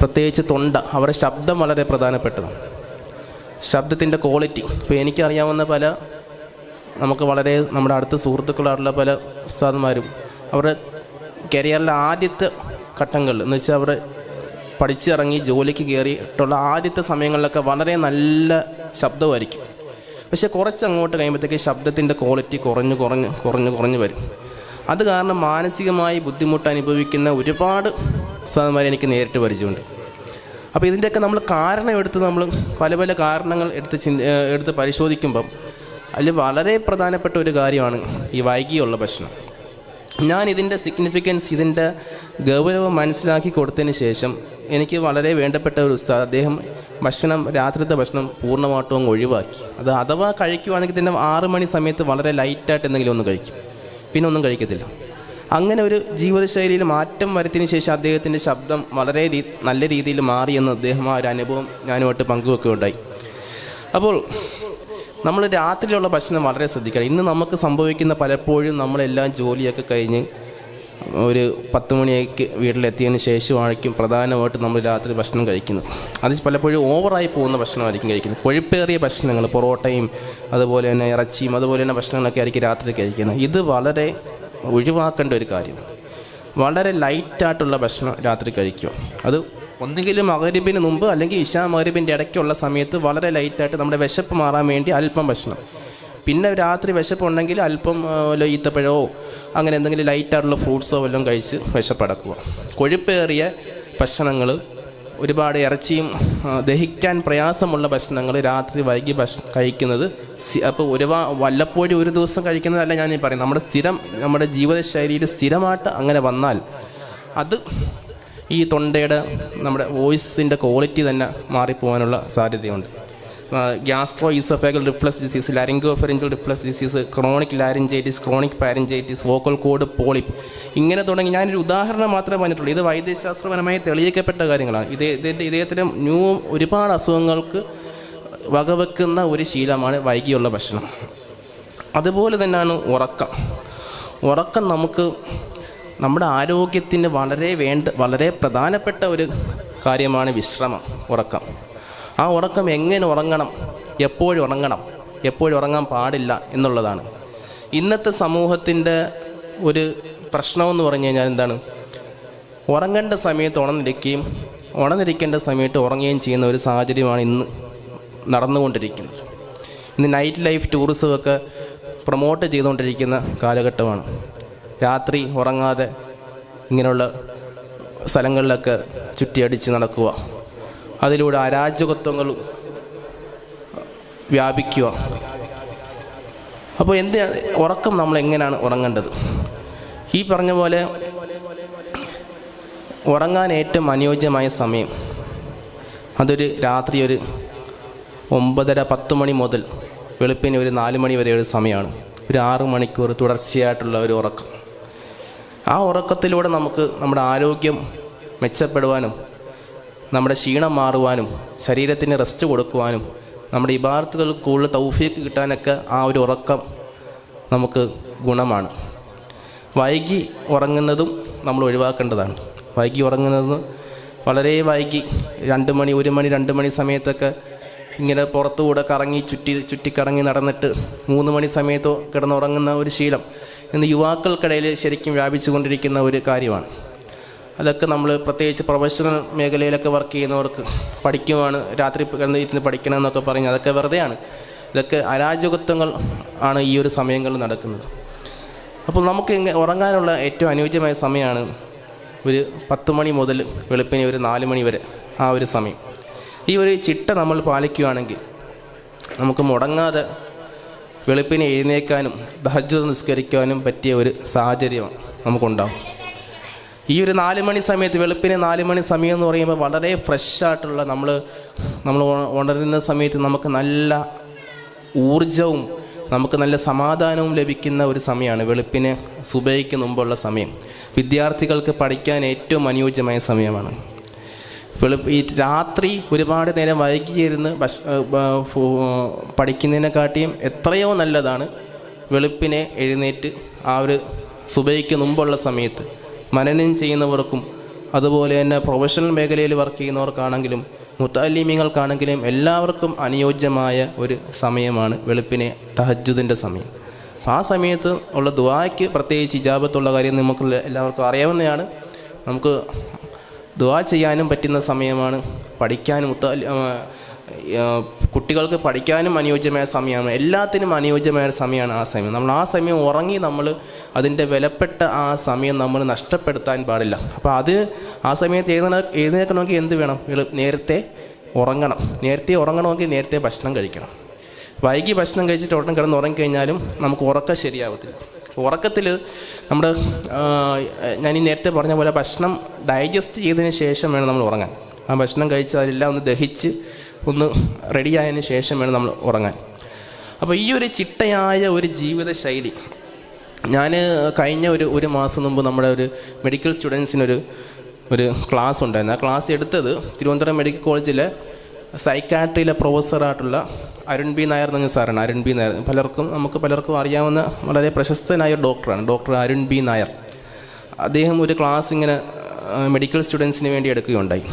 പ്രത്യേകിച്ച് തൊണ്ട അവരുടെ ശബ്ദം വളരെ പ്രധാനപ്പെട്ടതാണ്. ശബ്ദത്തിന്റെ ക്വാളിറ്റി ഇപ്പോൾ എനിക്കറിയാവുന്ന പല നമുക്ക് വളരെ നമ്മുടെ അടുത്ത സുഹൃത്തുക്കളായിട്ടുള്ള പല ഉസ്താദുമാരും അവരുടെ കരിയറിലെ ആദ്യത്തെ ഘട്ടങ്ങളിൽ എന്ന് വെച്ചാൽ അവർ പഠിച്ചിറങ്ങി ജോലിക്ക് കയറിയിട്ടുള്ള ആദ്യത്തെ സമയങ്ങളിലൊക്കെ വളരെ നല്ല ശബ്ദമായിരിക്കും. പക്ഷെ കുറച്ച് അങ്ങോട്ട് കഴിയുമ്പോഴത്തേക്ക് ശബ്ദത്തിന്റെ ക്വാളിറ്റി കുറഞ്ഞു കുറഞ്ഞ് കുറഞ്ഞു കുറഞ്ഞ് വരും. അത് കാരണം മാനസികമായി ബുദ്ധിമുട്ട് അനുഭവിക്കുന്ന ഒരുപാട് ഉസ്താദന്മാരെ എനിക്ക് നേരിട്ട് പരിചയമുണ്ട്. അപ്പോൾ ഇതിന്റെയൊക്കെ നമ്മൾ കാരണം എടുത്ത് നമ്മൾ പല പല കാരണങ്ങൾ എടുത്ത് ചിന്ത എടുത്ത് പരിശോധിക്കുമ്പം അതിൽ വളരെ പ്രധാനപ്പെട്ട ഒരു കാര്യമാണ് ഈ വൈകിയുള്ള പ്രശ്നം ഞാൻ ഇതിന്റെ സിഗ്നിഫിക്കൻസ് ഇതിന്റെ ഗൗരവം മനസ്സിലാക്കി കൊടുത്തതിന് ശേഷം എനിക്ക് വളരെ വേണ്ടപ്പെട്ട ഒരു ഉസ്താദ്. അദ്ദേഹം ഭക്ഷണം രാത്രിത്തെ ഭക്ഷണം പൂർണമായിട്ടും ഒഴിവാക്കി. അത് അഥവാ കഴിക്കുവാണെങ്കിൽ തന്നെ ആറ് മണി സമയത്ത് വളരെ ലൈറ്റായിട്ട് എന്തെങ്കിലും ഒന്ന് കഴിക്കും. പിന്നെ ഒന്നും കഴിക്കത്തില്ല. അങ്ങനെ ഒരു ജീവിതശൈലിയിൽ മാറ്റം വരുത്തിയതിന് ശേഷം അദ്ദേഹത്തിന്റെ ശബ്ദം വളരെ നല്ല രീതിയിൽ മാറിയെന്ന് അദ്ദേഹം ആ ഒരു അനുഭവം ഞാനുമായിട്ട് പങ്കുവെക്കുകയുണ്ടായി. അപ്പോൾ നമ്മൾ രാത്രിയിലുള്ള ഭക്ഷണം വളരെ ശ്രദ്ധിക്കണം. ഇന്ന് നമുക്ക് സംഭവിക്കുന്ന പലപ്പോഴും നമ്മളെല്ലാം ജോലിയൊക്കെ കഴിഞ്ഞ് ഒരു പത്ത് മണിയൊക്കെ വീട്ടിലെത്തിയതിന് ശേഷമായിരിക്കും പ്രധാനമായിട്ട് നമ്മൾ രാത്രി ഭക്ഷണം കഴിക്കുന്നത്. അത് പലപ്പോഴും ഓവറായി പോകുന്ന ഭക്ഷണമായിരിക്കും കഴിക്കുന്നത്. കൊഴുപ്പേറിയ ഭക്ഷണങ്ങൾ പൊറോട്ടയും അതുപോലെ തന്നെ ഇറച്ചിയും അതുപോലെ തന്നെ ഭക്ഷണങ്ങളൊക്കെ ആയിരിക്കും രാത്രി കഴിക്കുന്നത്. ഇത് വളരെ ഒഴിവാക്കേണ്ട ഒരു കാര്യമാണ്. വളരെ ലൈറ്റായിട്ടുള്ള ഭക്ഷണം രാത്രി കഴിക്കുക. അത് ഒന്നുകിലും മകരിബിന് മുമ്പ് അല്ലെങ്കിൽ ഇഷാ മകരിബിന്റെ ഇടയ്ക്കുള്ള സമയത്ത് വളരെ ലൈറ്റായിട്ട് നമ്മുടെ വിശപ്പ് മാറാൻ വേണ്ടി അല്പം ഭക്ഷണം. പിന്നെ രാത്രി വിശപ്പുണ്ടെങ്കിൽ അല്പം ഈത്തപ്പഴമോ അങ്ങനെ എന്തെങ്കിലും ലൈറ്റായിട്ടുള്ള ഫ്രൂട്ട്സോ വല്ലതും കഴിച്ച് വിശപ്പടക്കുക. കൊഴുപ്പേറിയ ഭക്ഷണങ്ങൾ ഒരുപാട് ഇറച്ചിയും ദഹിക്കാൻ പ്രയാസമുള്ള ഭക്ഷണങ്ങൾ രാത്രി വൈകി ഭക്ഷ കഴിക്കുന്നത് അപ്പോൾ ഒരുപാ വല്ലപ്പോഴും ഒരു ദിവസം കഴിക്കുന്നതല്ല ഞാൻ ഈ പറയും നമ്മുടെ സ്ഥിരം നമ്മുടെ ജീവിതശൈലിയിൽ സ്ഥിരമായിട്ട് അങ്ങനെ വന്നാൽ അത് ഈ തൊണ്ടയുടെ നമ്മുടെ വോയിസിന്റെ ക്വാളിറ്റി തന്നെ മാറിപ്പോകാനുള്ള സാധ്യതയുണ്ട്. Gastro oesophageal reflux disease laryngopharyngeal reflux disease chronic laryngitis chronic pharyngitis vocal cord polyp ഇങ്ങനെ തുടങ്ങി. ഞാനൊരു ഉദാഹരണം മാത്രമേ പറഞ്ഞിട്ടുള്ളൂ. ഇത് വൈദ്യശാസ്ത്രപരമായി തെളിയിക്കപ്പെട്ട കാര്യങ്ങളാണ്. ഇത് ഇതിന്റെ ഇദ്ദേഹത്തിന് ന്യൂ ഒരുപാട് അസുഖങ്ങൾക്ക് വകവെക്കുന്ന ഒരു ശീലമാണ് വൈകിയുള്ള ഭക്ഷണം. അതുപോലെ തന്നെയാണ് ഉറക്കം. ഉറക്കം നമുക്ക് നമ്മുടെ ആരോഗ്യത്തിന് വളരെ വേണ്ട വളരെ പ്രധാനപ്പെട്ട ഒരു കാര്യമാണ് വിശ്രമം ഉറക്കം. ആ ഉറക്കം എങ്ങനെ ഉറങ്ങണം? എപ്പോഴും ഉറങ്ങണം. എപ്പോഴും ഉറങ്ങാൻ പാടില്ല എന്നുള്ളതാണ്. ഇന്നത്തെ സമൂഹത്തിന്റെ ഒരു പ്രശ്നമെന്ന് പറഞ്ഞു കഴിഞ്ഞാൽ എന്താണ്? ഉറങ്ങേണ്ട സമയത്ത് ഉണർന്നിരിക്കുകയും ഉണർന്നിരിക്കേണ്ട സമയത്ത് ഉറങ്ങുകയും ചെയ്യുന്ന ഒരു സാഹചര്യമാണ് ഇന്ന് നടന്നുകൊണ്ടിരിക്കുന്നത്. ഇന്ന് നൈറ്റ് ലൈഫ് ടൂറിസമൊക്കെ പ്രൊമോട്ട് ചെയ്തുകൊണ്ടിരിക്കുന്ന കാലഘട്ടമാണ്. രാത്രി ഉറങ്ങാതെ ഇങ്ങനെയുള്ള സ്ഥലങ്ങളിലൊക്കെ ചുറ്റിയടിച്ച് നടക്കുക. അതിലൂടെ അരാജകത്വങ്ങൾ വ്യാപിക്കുക. അപ്പോൾ എന്ത് ഉറക്കം നമ്മൾ എങ്ങനെയാണ് ഉറങ്ങേണ്ടത്? ഈ പറഞ്ഞ പോലെ ഉറങ്ങാൻ ഏറ്റവും അനുയോജ്യമായ സമയം അതൊരു രാത്രി ഒരു ഒമ്പതര പത്ത് മണി മുതൽ വെളുപ്പിന് ഒരു നാല് മണി വരെ ഒരു സമയമാണ്. ഒരു ആറ് മണിക്കൂർ തുടർച്ചയായിട്ടുള്ള ഒരു ഉറക്കം. ആ ഉറക്കത്തിലൂടെ നമുക്ക് നമ്മുടെ ആരോഗ്യം മെച്ചപ്പെടുവാനും നമ്മുടെ ക്ഷീണം മാറുവാനും ശരീരത്തിന് റെസ്റ്റ് കൊടുക്കുവാനും നമ്മുടെ ഇബാർത്തുകൾക്ക് കൂടുതൽ തൗഫീക്ക് കിട്ടാനൊക്കെ ആ ഒരു ഉറക്കം നമുക്ക് ഗുണമാണ്. വൈകി ഉറങ്ങുന്നതും നമ്മൾ ഒഴിവാക്കേണ്ടതാണ്. വൈകി ഉറങ്ങുന്നത് വളരെ വൈകി. രണ്ട് മണി ഒരു മണി രണ്ട് മണി സമയത്തൊക്കെ ഇങ്ങനെ പുറത്തുകൂടെ കറങ്ങി ചുറ്റി ചുറ്റിക്കറങ്ങി നടന്നിട്ട് മൂന്ന് മണി സമയത്തോ കിടന്നുറങ്ങുന്ന ഒരു ശീലം ഇന്ന് യുവാക്കൾക്കിടയിൽ ശരിക്കും വ്യാപിച്ചുകൊണ്ടിരിക്കുന്ന ഒരു കാര്യമാണ്. അതൊക്കെ നമ്മൾ പ്രത്യേകിച്ച് പ്രൊഫഷണൽ മേഖലയിലൊക്കെ വർക്ക് ചെയ്യുന്നവർക്ക് പഠിക്കുവാണ്. രാത്രി കിടന്ന് ഇരുന്ന് പഠിക്കണം എന്നൊക്കെ പറഞ്ഞ് അതൊക്കെ വെറുതെയാണ്. ഇതൊക്കെ അരാജകത്വങ്ങൾ ആണ് ഈ ഒരു സമയങ്ങളിൽ നടക്കുന്നത്. അപ്പോൾ നമുക്ക് ഇങ്ങനെ ഉറങ്ങാനുള്ള ഏറ്റവും അനുയോജ്യമായ സമയമാണ് ഒരു പത്ത് മണി മുതൽ വെളുപ്പിന് ഒരു നാല് മണി വരെ ആ ഒരു സമയം. ഈ ഒരു ചിട്ട നമ്മൾ പാലിക്കുകയാണെങ്കിൽ നമുക്ക് മുടങ്ങാതെ വെളുപ്പിനെ എഴുന്നേക്കാനും ദഹജ് നിസ്കരിക്കാനും പറ്റിയ ഒരു സാഹചര്യം നമുക്കുണ്ടാവും. ഈ ഒരു നാല് മണി സമയത്ത് വെളുപ്പിന് നാല് മണി സമയം എന്ന് പറയുമ്പോൾ വളരെ ഫ്രഷ് ആയിട്ടുള്ള നമ്മൾ നമ്മൾ ഉണ- ഉണരുന്ന സമയത്ത് നമുക്ക് നല്ല ഊർജവും നമുക്ക് നല്ല സമാധാനവും ലഭിക്കുന്ന ഒരു സമയമാണ് വെളുപ്പിന് സുബൈക്ക് മുമ്പുള്ള സമയം. വിദ്യാർത്ഥികൾക്ക് പഠിക്കാൻ ഏറ്റവും അനുയോജ്യമായ സമയമാണ്. വെളുപ്പ് ഈ രാത്രി ഒരുപാട് നേരം വൈകിയിരുന്ന് ഭക്ഷ പഠിക്കുന്നതിനെക്കാട്ടിയും എത്രയോ നല്ലതാണ് വെളുപ്പിനെ എഴുന്നേറ്റ് ആ ഒരു സുബൈക്ക് മുമ്പുള്ള സമയത്ത്. മനനം ചെയ്യുന്നവർക്കും അതുപോലെ തന്നെ പ്രൊഫഷണൽ മേഖലയിൽ വർക്ക് ചെയ്യുന്നവർക്കാണെങ്കിലും മുത്താലിമീങ്ങൾക്കാണെങ്കിലും എല്ലാവർക്കും അനുയോജ്യമായ ഒരു സമയമാണ് വെളുപ്പിനെ തഹജുദിന്റെ സമയം. അപ്പോൾ ആ സമയത്ത് ഉള്ള ദുആയ്ക്ക് പ്രത്യേകിച്ച് ഇജാബത്തുള്ള കാര്യം നമുക്ക് എല്ലാവർക്കും അറിയാവുന്നതാണ്. നമുക്ക് ദുആ ചെയ്യാനും പറ്റുന്ന സമയമാണ് പഠിക്കാനും ആ, കുട്ടികൾക്ക് പഠിക്കാനും അനുയോജ്യമായ സമയമാണ്. എല്ലാത്തിനും അനുയോജ്യമായ സമയമാണ് ആ സമയം. നമ്മൾ ആ സമയം ഉറങ്ങി നമ്മൾ അതിന്റെ വിലപ്പെട്ട ആ സമയം നമ്മൾ നഷ്ടപ്പെടുത്താൻ പാടില്ല. അപ്പോൾ അത് ആ സമയത്ത് എഴുന്നേൽ എഴുന്നേൽക്കണമെങ്കിൽ എന്ത് വേണം? നേരത്തെ ഉറങ്ങണം. നേരത്തെ ഉറങ്ങണമെങ്കിൽ നേരത്തെ ഭക്ഷണം കഴിക്കണം. വൈകി ഭക്ഷണം കഴിച്ചിട്ട് ഉടനെ കിടന്ന് ഉറങ്ങിക്കഴിഞ്ഞാലും നമുക്ക് ഉറക്കം ശരിയാവത്തില്ല. ഉറക്കത്തിൽ നമ്മുടെ ഞാൻ ഈ നേരത്തെ പറഞ്ഞ പോലെ ഭക്ഷണം ഡൈജസ്റ്റ് ചെയ്തതിന് ശേഷം വേണം നമ്മൾ ഉറങ്ങാൻ. ആ ഭക്ഷണം കഴിച്ച് അതെല്ലാം ഒന്ന് ദഹിച്ച് ഒന്ന് റെഡിയായതിന് ശേഷം വേണം നമ്മൾ ഉറങ്ങാൻ. അപ്പോൾ ഈ ഒരു ചിട്ടയായ ഒരു ജീവിതശൈലി ഞാൻ കഴിഞ്ഞ ഒരു ഒരു മാസം മുമ്പ് നമ്മുടെ ഒരു മെഡിക്കൽ സ്റ്റുഡൻസിനൊരു ഒരു ക്ലാസ് ഉണ്ടായിരുന്നു. ആ ക്ലാസ് എടുത്തത് തിരുവനന്തപുരം മെഡിക്കൽ കോളേജിലെ സൈക്കാട്രിയിലെ പ്രൊഫസറായിട്ടുള്ള അരുൺ ബി നായർ എന്ന സാറാണ്. അരുൺ ബി നായർ. പലർക്കും നമുക്ക് പലർക്കും അറിയാവുന്ന വളരെ പ്രശസ്തനായ ഒരു ഡോക്ടറാണ് ഡോക്ടർ അരുൺ ബി നായർ. അദ്ദേഹം ഒരു ക്ലാസ് ഇങ്ങനെ മെഡിക്കൽ സ്റ്റുഡൻസിന് വേണ്ടി എടുക്കുകയുണ്ടായി.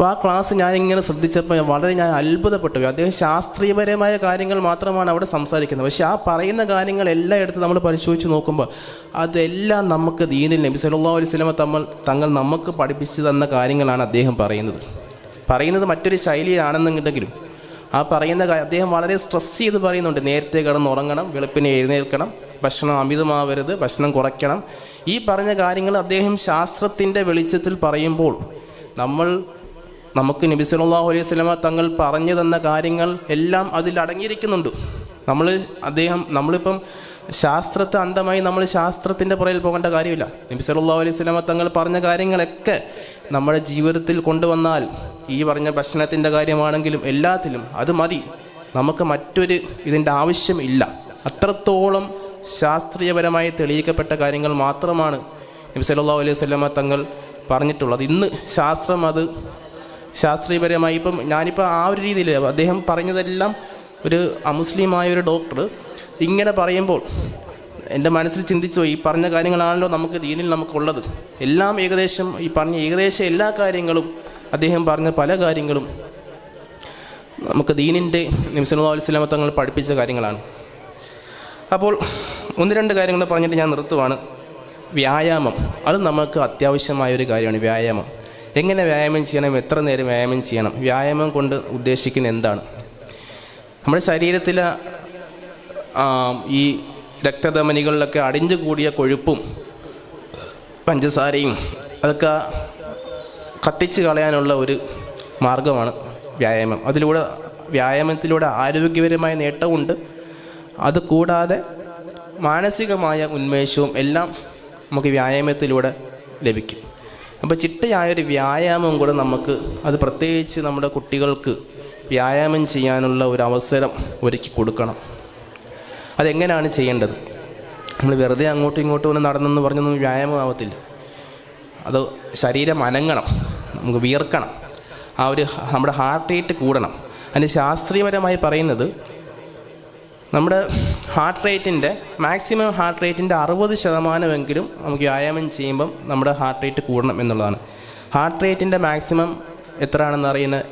അപ്പോൾ ആ ക്ലാസ് ഞാനിങ്ങനെ ശ്രദ്ധിച്ചപ്പോൾ വളരെ ഞാൻ അത്ഭുതപ്പെട്ടു. അദ്ദേഹം ശാസ്ത്രീയപരമായ കാര്യങ്ങൾ മാത്രമാണ് അവിടെ സംസാരിക്കുന്നത്. പക്ഷേ ആ പറയുന്ന കാര്യങ്ങളെല്ലാം എടുത്ത് നമ്മൾ പരിശോധിച്ച് നോക്കുമ്പോൾ അതെല്ലാം നമുക്ക് ദീനിൽ നബി സല്ലല്ലാഹു അലൈഹി സ്വലമ തമ്മിൽ തങ്ങൾ നമുക്ക് പഠിപ്പിച്ചു തന്ന കാര്യങ്ങളാണ് അദ്ദേഹം പറയുന്നത്. പറയുന്നത് മറ്റൊരു ശൈലിയിലാണെന്നുണ്ടെങ്കിലും ആ പറയുന്ന കാര്യം അദ്ദേഹം വളരെ സ്ട്രെസ് ചെയ്ത് പറയുന്നുണ്ട്. നേരത്തെ കിടന്ന് ഉറങ്ങണം വെളുപ്പിനെ എഴുന്നേൽക്കണം ഭക്ഷണം അമിതമാവരുത് ഭക്ഷണം കുറയ്ക്കണം. ഈ പറഞ്ഞ കാര്യങ്ങൾ അദ്ദേഹം ശാസ്ത്രത്തിന്റെ വെളിച്ചത്തിൽ പറയുമ്പോൾ നമ്മൾ നമുക്ക് നബി സല്ലല്ലാഹു അലൈഹി വസല്ലമ തങ്ങൾ പറഞ്ഞു തന്ന കാര്യങ്ങൾ എല്ലാം അതിൽ അടങ്ങിയിരിക്കുന്നുണ്ട്. നമ്മൾ അദ്ദേഹം നമ്മളിപ്പം ശാസ്ത്രത്തെ അന്ധമായി നമ്മൾ ശാസ്ത്രത്തിന്റെ പുറയിൽ പോകേണ്ട കാര്യമില്ല. നബി സല്ലല്ലാഹു അലൈഹി വസല്ലമ തങ്ങൾ പറഞ്ഞ കാര്യങ്ങളൊക്കെ നമ്മുടെ ജീവിതത്തിൽ കൊണ്ടുവന്നാൽ ഈ പറഞ്ഞ ഭക്ഷണത്തിന്റെ കാര്യമാണെങ്കിലും എല്ലാത്തിലും അത് മതി. നമുക്ക് മറ്റൊരു ഇതിന്റെ ആവശ്യമില്ല. അത്രത്തോളം ശാസ്ത്രീയപരമായി തെളിയിക്കപ്പെട്ട കാര്യങ്ങൾ മാത്രമാണ് നബി സല്ലല്ലാഹു അലൈഹി വസല്ലമ തങ്ങൾ പറഞ്ഞിട്ടുള്ളത്. ഇന്ന് ശാസ്ത്രം അത് ശാസ്ത്രീയപരമായി ഇപ്പം ഞാനിപ്പോൾ ആ ഒരു രീതിയിൽ അദ്ദേഹം പറഞ്ഞതെല്ലാം ഒരു അമുസ്ലിമായ ഒരു ഡോക്ടർ ഇങ്ങനെ പറയുമ്പോൾ എന്റെ മനസ്സിൽ ചിന്തിച്ചു ഈ പറഞ്ഞ കാര്യങ്ങളാണല്ലോ നമുക്ക് ദീനിൽ നമുക്കുള്ളത്. എല്ലാം ഏകദേശം ഈ പറഞ്ഞ ഏകദേശം എല്ലാ കാര്യങ്ങളും അദ്ദേഹം പറഞ്ഞ പല കാര്യങ്ങളും നമുക്ക് ദീനിന്റെ നിമിഷം അലൈഹി തങ്ങൾ പഠിപ്പിച്ച കാര്യങ്ങളാണ്. അപ്പോൾ ഒന്ന് രണ്ട് കാര്യങ്ങൾ പറഞ്ഞിട്ട് ഞാൻ നിർത്തുവാണ്. വ്യായാമം അത് നമുക്ക് അത്യാവശ്യമായ ഒരു കാര്യമാണ് വ്യായാമം. എങ്ങനെ വ്യായാമം ചെയ്യണം എത്ര നേരം വ്യായാമം ചെയ്യണം വ്യായാമം കൊണ്ട് ഉദ്ദേശിക്കുന്ന എന്താണ്? നമ്മുടെ ശരീരത്തിലെ ഈ രക്തധമനികളിലൊക്കെ അടിഞ്ഞു കൂടിയ കൊഴുപ്പും പഞ്ചസാരയും അതൊക്കെ കത്തിച്ച് കളയാനുള്ള ഒരു മാർഗമാണ് വ്യായാമം. അതിലൂടെ വ്യായാമത്തിലൂടെ ആരോഗ്യപരമായ നേട്ടമുണ്ട്. അത് കൂടാതെ മാനസികമായ ഉന്മേഷവും എല്ലാം നമുക്ക് വ്യായാമത്തിലൂടെ ലഭിക്കും. അപ്പോൾ ചിട്ടയായൊരു വ്യായാമം കൂടെ നമുക്ക് അത് പ്രത്യേകിച്ച് നമ്മുടെ കുട്ടികൾക്ക് വ്യായാമം ചെയ്യാനുള്ള ഒരു അവസരം ഒരുക്കി കൊടുക്കണം. അതെങ്ങനെയാണ് ചെയ്യേണ്ടത്? നമ്മൾ വെറുതെ അങ്ങോട്ടും ഇങ്ങോട്ടും ഒന്ന് നടന്നെന്ന് പറഞ്ഞൊന്നും വ്യായാമം ആവത്തില്ല. അത് ശരീരം അനങ്ങണം നമുക്ക് വിയർക്കണം. ആ ഒരു നമ്മുടെ ഹാർട്ട് റേറ്റ് കൂടണം. അതിന് ശാസ്ത്രീയപരമായി പറയുന്നത് നമ്മുടെ ഹാർട്ട് റേറ്റിന്റെ മാക്സിമം ഹാർട്ട് റേറ്റിന്റെ അറുപത് ശതമാനമെങ്കിലും നമുക്ക് വ്യായാമം ചെയ്യുമ്പം നമ്മുടെ ഹാർട്ട് റേറ്റ് കൂടണം എന്നുള്ളതാണ്. ഹാർട്ട് റേറ്റിന്റെ മാക്സിമം എത്രയാണെന്ന് അറിയുന്ന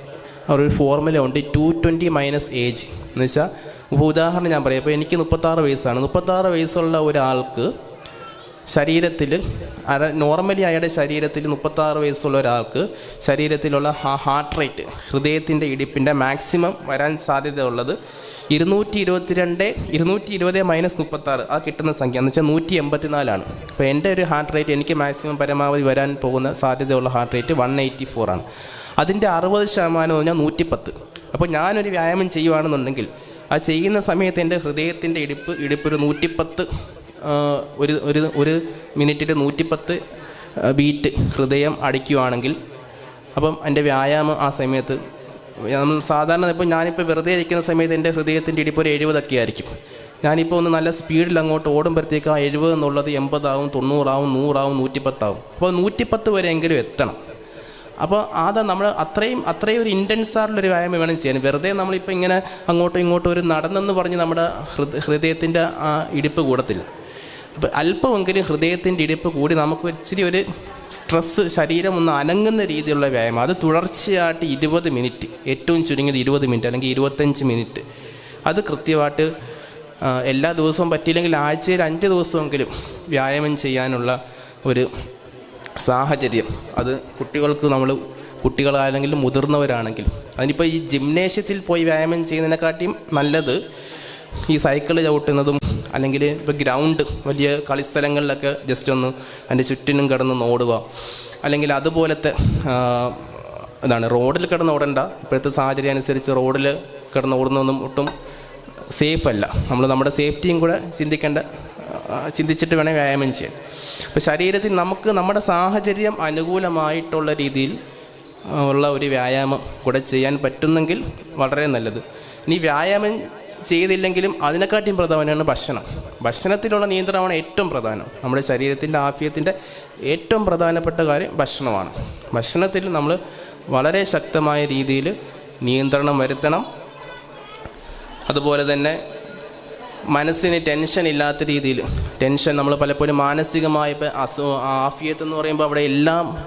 ഒരു ഫോർമുല ഉണ്ട്. ടു ട്വന്റി മൈനസ് ഏജ് എന്ന് വെച്ചാൽ ഇപ്പോൾ ഉദാഹരണം ഞാൻ പറയാം. ഇപ്പോൾ എനിക്ക് മുപ്പത്താറ് വയസ്സാണ്. മുപ്പത്താറ് വയസ്സുള്ള ഒരാൾക്ക് ശരീരത്തിൽ നോർമലി അയാളുടെ ശരീരത്തിൽ മുപ്പത്താറ് വയസ്സുള്ള ഒരാൾക്ക് ശരീരത്തിലുള്ള ഹാർട്ട് റേറ്റ് ഹൃദയത്തിന്റെ ഇടിപ്പിന്റെ മാക്സിമം വരാൻ സാധ്യതയുള്ളത് ഇരുന്നൂറ്റി ഇരുപത്തിരണ്ട് ഇരുന്നൂറ്റി ഇരുപത് മൈനസ് മുപ്പത്താറ്. ആ കിട്ടുന്ന സംഖ്യ എന്ന് വെച്ചാൽ നൂറ്റി എൺപത്തിനാലാണ് അപ്പോൾ എന്റെ ഒരു ഹാർട്ട് റേറ്റ് എനിക്ക് മാക്സിമം പരമാവധി വരാൻ പോകുന്ന സാധ്യതയുള്ള heart rate one eighty four ആണ്. അതിന്റെ അറുപത് ശതമാനം പറഞ്ഞാൽ നൂറ്റിപ്പത്ത്. അപ്പോൾ ഞാനൊരു വ്യായാമം ചെയ്യുവാണെന്നുണ്ടെങ്കിൽ ആ ചെയ്യുന്ന സമയത്ത് എന്റെ ഹൃദയത്തിന്റെ ഇടിപ്പ് ഇടിപ്പ് ഒരു നൂറ്റിപ്പത്ത് ഒരു ഒരു ഒരു മിനിറ്റിൽ നൂറ്റിപ്പത്ത് ബീറ്റ് ഹൃദയം അടിക്കുകയാണെങ്കിൽ അപ്പം എന്റെ വ്യായാമം ആ സമയത്ത് സാധാരണ ഇപ്പോൾ ഞാനിപ്പോൾ വെറുതെ ഇരിക്കുന്ന സമയത്ത് എന്റെ ഹൃദയത്തിന്റെ ഇടിപ്പ് ഒരു എഴുപതൊക്കെ ആയിരിക്കും. ഞാനിപ്പോൾ ഒന്ന് നല്ല സ്പീഡിൽ അങ്ങോട്ട് ഓടുമ്പോഴത്തേക്ക് ആ എഴുപത് എന്നുള്ളത് എൺപതാവും തൊണ്ണൂറാവും നൂറാവും നൂറ്റിപ്പത്താവും. അപ്പോൾ നൂറ്റിപ്പത്ത് വരെയെങ്കിലും എത്തണം. അപ്പോൾ അത് നമ്മൾ അത്രയും അത്രയും ഒരു ഇന്റൻസ് ആയിട്ടുള്ളൊരു വ്യായാമം വേണം ചെയ്യാൻ. വെറുതെ നമ്മളിപ്പോൾ ഇങ്ങനെ അങ്ങോട്ടും ഇങ്ങോട്ടും ഒരു നടന്നെന്ന് പറഞ്ഞ് നമ്മുടെ ഹൃദ ഹൃദയത്തിന്റെ ആ ഇടിപ്പ് കൂടത്തില്ല. അപ്പോൾ അല്പമെങ്കിലും ഹൃദയത്തിന്റെ ഇടിപ്പ് കൂടി നമുക്ക് ഇച്ചിരി ഒരു സ്ട്രെസ്സ് ശരീരം ഒന്ന് അനങ്ങുന്ന രീതിയിലുള്ള വ്യായാമം. അത് തുടർച്ചയായിട്ട് ഇരുപത് മിനിറ്റ് ഏറ്റവും ചുരുങ്ങിയത് ഇരുപത് മിനിറ്റ് അല്ലെങ്കിൽ ഇരുപത്തഞ്ച് മിനിറ്റ്. അത് കൃത്യമായിട്ട് എല്ലാ ദിവസവും പറ്റിയില്ലെങ്കിൽ ആഴ്ചയിൽ അഞ്ച് ദിവസമെങ്കിലും വ്യായാമം ചെയ്യാനുള്ള ഒരു സാഹചര്യം. അത് കുട്ടികൾക്ക് നമ്മൾ കുട്ടികളാണെങ്കിലും മുതിർന്നവരാണെങ്കിലും അതിനിപ്പോൾ ഈ ജിംനേഷ്യത്തിൽ പോയി വ്യായാമം ചെയ്യുന്നതിനെക്കാട്ടിയും നല്ലത് ഈ സൈക്കിൾ ചവിട്ടുന്നതും അല്ലെങ്കിൽ ഇപ്പോൾ ഗ്രൗണ്ട് വലിയ കളിസ്ഥലങ്ങളിലൊക്കെ ജസ്റ്റ് ഒന്ന് അതിന്റെ ചുറ്റിനും കിടന്ന് ഓടുക അല്ലെങ്കിൽ അതുപോലത്തെ എന്താണ് റോഡിൽ കിടന്ന് ഓടണ്ട. ഇപ്പോഴത്തെ സാഹചര്യം അനുസരിച്ച് റോഡിൽ കിടന്ന് ഓടുന്നതൊന്നും ഒട്ടും സേഫ് അല്ല. നമ്മൾ നമ്മുടെ സേഫ്റ്റിയും കൂടെ ചിന്തിക്കേണ്ട ചിന്തിച്ചിട്ട് വേണം വ്യായാമം ചെയ്യാൻ. അപ്പോൾ ശരീരത്തിൽ നമുക്ക് നമ്മുടെ സാഹചര്യം അനുകൂലമായിട്ടുള്ള രീതിയിൽ ഉള്ള ഒരു വ്യായാമം കൂടെ ചെയ്യാൻ പറ്റുന്നെങ്കിൽ വളരെ നല്ലത്. ഇനി വ്യായാമം ചെയ്തില്ലെങ്കിലും അതിനെക്കാട്ടിയും പ്രധാനമാണ് ഭക്ഷണം. ഭക്ഷണത്തിലുള്ള നിയന്ത്രണമാണ് ഏറ്റവും പ്രധാനം. നമ്മുടെ ശരീരത്തിന്റെ ആഫ്യത്തിന്റെ ഏറ്റവും പ്രധാനപ്പെട്ട കാര്യം ഭക്ഷണമാണ്. ഭക്ഷണത്തിൽ നമ്മൾ വളരെ ശക്തമായ രീതിയിൽ നിയന്ത്രണം വരുത്തണം. അതുപോലെ തന്നെ മനസ്സിന് ടെൻഷൻ ഇല്ലാത്ത രീതിയിൽ ടെൻഷൻ നമ്മൾ പലപ്പോഴും മാനസികമായ അസു ആഫിയത്ത് എന്ന് പറയുമ്പോൾ അവിടെ എല്ലാം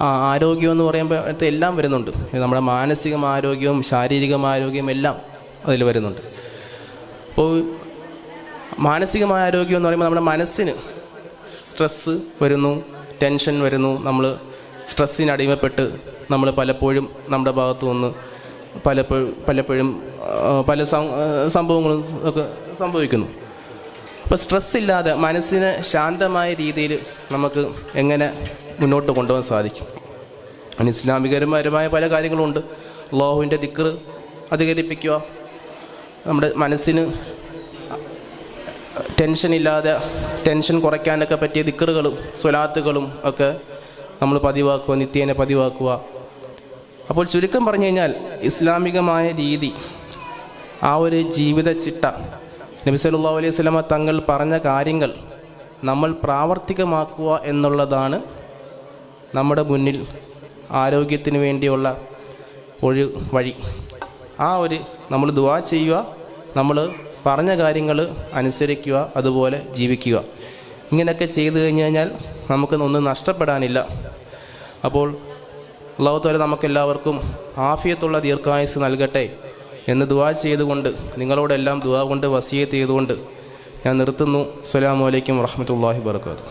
ആരോഗ്യം എന്ന് പറയുമ്പോൾ എല്ലാം വരുന്നുണ്ട്. നമ്മുടെ മാനസികമാരോഗ്യവും ആരോഗ്യവും എല്ലാം അതിൽ വരുന്നുണ്ട്. അപ്പോൾ മാനസികമായ ആരോഗ്യം എന്ന് പറയുമ്പോൾ നമ്മുടെ മനസ്സിന് സ്ട്രെസ്സ് വരുന്നു ടെൻഷൻ വരുന്നു നമ്മൾ സ്ട്രെസ്സിന് അടിമപ്പെട്ട് നമ്മൾ പലപ്പോഴും നമ്മുടെ ഭാഗത്തു നിന്ന് പലപ്പോഴും പലപ്പോഴും പല സംഭവങ്ങളും ഒക്കെ സംഭവിക്കുന്നു. അപ്പോൾ സ്ട്രെസ് ഇല്ലാതെ മനസ്സിനെ ശാന്തമായ രീതിയിൽ നമുക്ക് എങ്ങനെ മുന്നോട്ട് കൊണ്ടുപോകാൻ സാധിക്കും? ഇസ്ലാമികരപരമായ പല കാര്യങ്ങളുണ്ട്. അള്ളാഹുവിന്റെ ദിക്റ് അധികരിപ്പിക്കുക നമ്മുടെ മനസ്സിന് ടെൻഷൻ ഇല്ലാതെ ടെൻഷൻ കുറയ്ക്കാനൊക്കെ പറ്റിയ ദിക്കറുകളും സ്വലാത്തുകളും ഒക്കെ നമ്മൾ പതിവാക്കുക നിത്യേനെ പതിവാക്കുക. അപ്പോൾ ചുരുക്കം പറഞ്ഞു കഴിഞ്ഞാൽ ഇസ്ലാമികമായ രീതി ആ ഒരു ജീവിത ചിട്ട നബി സല്ലല്ലാഹു അലൈഹി വസല്ലമ തങ്ങൾ പറഞ്ഞ കാര്യങ്ങൾ നമ്മൾ പ്രാവർത്തികമാക്കുക എന്നുള്ളതാണ് നമ്മുടെ മുന്നിൽ ആരോഗ്യത്തിന് വേണ്ടിയുള്ള ഒരു വഴി. ആ ഒരു നമ്മൾ ദുവാ ചെയ്യുക നമ്മൾ പറഞ്ഞ കാര്യങ്ങൾ അനുസരിക്കുക അതുപോലെ ജീവിക്കുക. ഇങ്ങനെയൊക്കെ ചെയ്തു കഴിഞ്ഞ് കഴിഞ്ഞാൽ നമുക്ക് ഒന്നും നഷ്ടപ്പെടാനില്ല. അപ്പോൾ അള്ളാഹുത്തോല നമുക്കെല്ലാവർക്കും ആഫിയത്തുള്ള ദീർഘായുസ് നൽകട്ടെ എന്ന് ദുവാ ചെയ്തുകൊണ്ട് നിങ്ങളോടെല്ലാം ദുവാ കൊണ്ട് വസീയത്ത് ചെയ്തുകൊണ്ട് ഞാൻ നിർത്തുന്നു. അസ്സലാമലൈക്കും അലൈക്കും വറഹ്മത്തുള്ളാഹി വർക്കാത്തു